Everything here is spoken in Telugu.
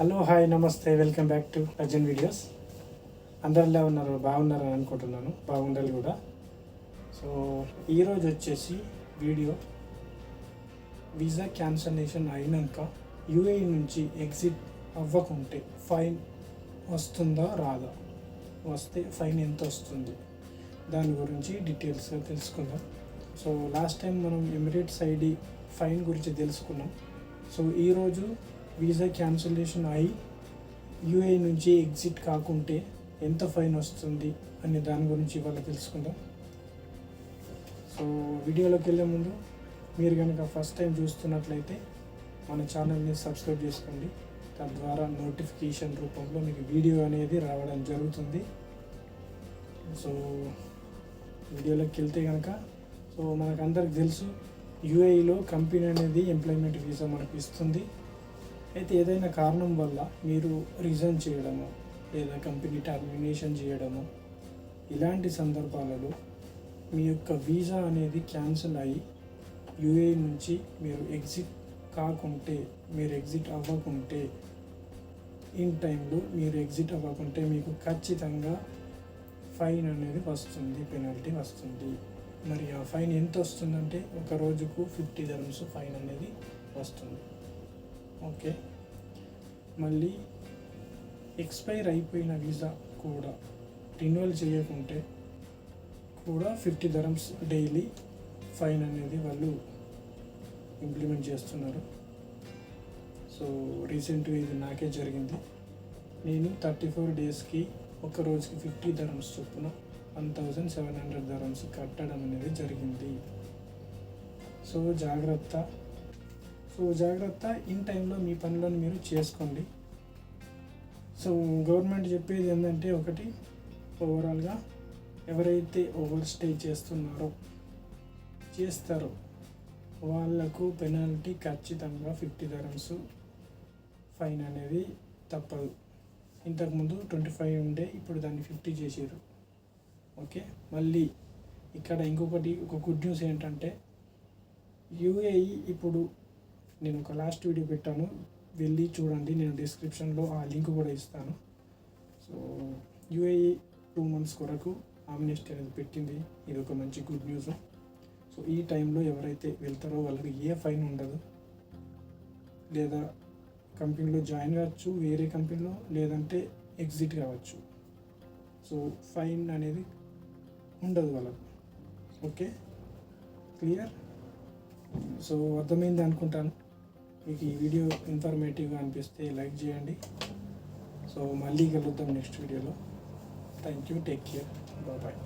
హలో హాయ్ నమస్తే welcome back to Arjun videos. అందరిలా ఉన్నారు? బాగున్నారు అని అనుకుంటున్నాను. బాగుండాలి కూడా. సో ఈరోజు వచ్చేసి వీడియో వీసా క్యాన్సలేషన్ అయినాక యూఏఈ నుంచి ఎగ్జిట్ అవ్వకుంటే ఫైన్ వస్తుందా రాదా? వస్తే ఫైన్ ఎంత వస్తుంది? దాని గురించి డీటెయిల్స్గా తెలుసుకుందాం. సో లాస్ట్ టైం మనం ఎమిరేట్స్ ఐడి ఫైన్ గురించి తెలుసుకున్నాం. సో ఈరోజు వీసా క్యాన్సిలేషన్ అయి యూఏ నుంచి ఎగ్జిట్ కాకుంటే ఎంత ఫైన్ వస్తుంది అనే దాని గురించి ఇవాళ తెలుసుకుందాం. సో వీడియోలోకి వెళ్ళే ముందు మీరు కనుక ఫస్ట్ టైం చూస్తున్నట్లయితే మన ఛానల్ని సబ్స్క్రైబ్ చేసుకోండి. తద్వారా నోటిఫికేషన్ రూపంలో మీకు వీడియో అనేది రావడం జరుగుతుంది. సో వీడియోలోకి వెళ్తే కనుక సో మనకు అందరికి తెలుసు యూఏఈలో కంపెనీ అనేది ఎంప్లాయ్మెంట్ వీసా మనకు ఇస్తుంది. అయితే ఏదైనా కారణం వల్ల మీరు రిజైన్ చేయడము లేదా కంపెనీ టర్మినేషన్ చేయడము ఇలాంటి సందర్భాలలో మీ యొక్క వీసా అనేది క్యాన్సిల్ అయ్యి యుఏ నుంచి మీరు ఎగ్జిట్ కాకుంటే మీరు ఎగ్జిట్ అవ్వకుంటే ఇన్ టైంలో మీరు ఎగ్జిట్ అవ్వకుంటే మీకు ఖచ్చితంగా ఫైన్ అనేది వస్తుంది పెనాల్టీ వస్తుంది. మరి ఆ ఫైన్ ఎంత వస్తుందంటే ఒక రోజుకు ఫిఫ్టీ ధరమ్స్ ఫైన్ అనేది వస్తుంది. ఓకే. మళ్ళీ ఎక్స్పైర్ అయిపోయిన వీసా కూడా రిన్యువల్ చేయకుంటే కూడా ఫిఫ్టీ ధరమ్స్ డైలీ ఫైన్ అనేది వాళ్ళు ఇంప్లిమెంట్ చేస్తున్నారు. సో రీసెంట్గా ఇది నాకే జరిగింది. నేను థర్టీ ఫోర్ డేస్కి ఒక రోజుకి ఫిఫ్టీ ధరమ్స్ చొప్పున one thousand seven hundred dirhams కట్టడం అనేది జరిగింది. సో జాగ్రత్త. సో జాగ్రత్త ఇన్ టైంలో మీ పనులను మీరు చేసుకోండి. సో గవర్నమెంట్ చెప్పేది ఏంటంటే ఒకటి ఓవరాల్గా ఎవరైతే ఓవర్ స్టే చేస్తున్నారో చేస్తారో వాళ్ళకు పెనాల్టీ ఖచ్చితంగా ఫిఫ్టీ ధరమ్స్ ఫైన్ అనేది తప్పదు. ఇంతకుముందు ట్వంటీ ఫైవ్ ఉండే ఇప్పుడు దాన్ని ఫిఫ్టీ చేసారు ఓకే? మళ్ళీ ఇక్కడ ఇంకొకటి ఒక గుడ్ న్యూస్ ఏంటంటే యూఏఈ ఇప్పుడు నేను ఒక లాస్ట్ వీడియో పెట్టాను. వెళ్ళి చూడండి. నేను డిస్క్రిప్షన్లో ఆ లింక్ కూడా ఇస్తాను. సో యూఏఈ టూ మంత్స్ కొరకు ఆమ్నెస్టీ అనేది పెట్టింది. ఇది ఒక మంచి గుడ్ న్యూస్ సో ఈ టైంలో ఎవరైతే వెళ్తారో వాళ్ళకి ఏ ఫైన్ ఉండదు. లేదా కంపెనీలో జాయిన్ కావచ్చు వేరే కంపెనీలో లేదంటే ఎగ్జిట్ కావచ్చు. సో ఫైన్ అనేది ఉండదు వాళ్ళకు. ఓకే క్లియర్ సో అర్థమైంది అనుకుంటాను. మీకు ఈ వీడియో ఇన్ఫర్మేటివ్గా అనిపిస్తే లైక్ చేయండి. సో మళ్ళీ కలుద్దాం నెక్స్ట్ వీడియోలో thank you take care bye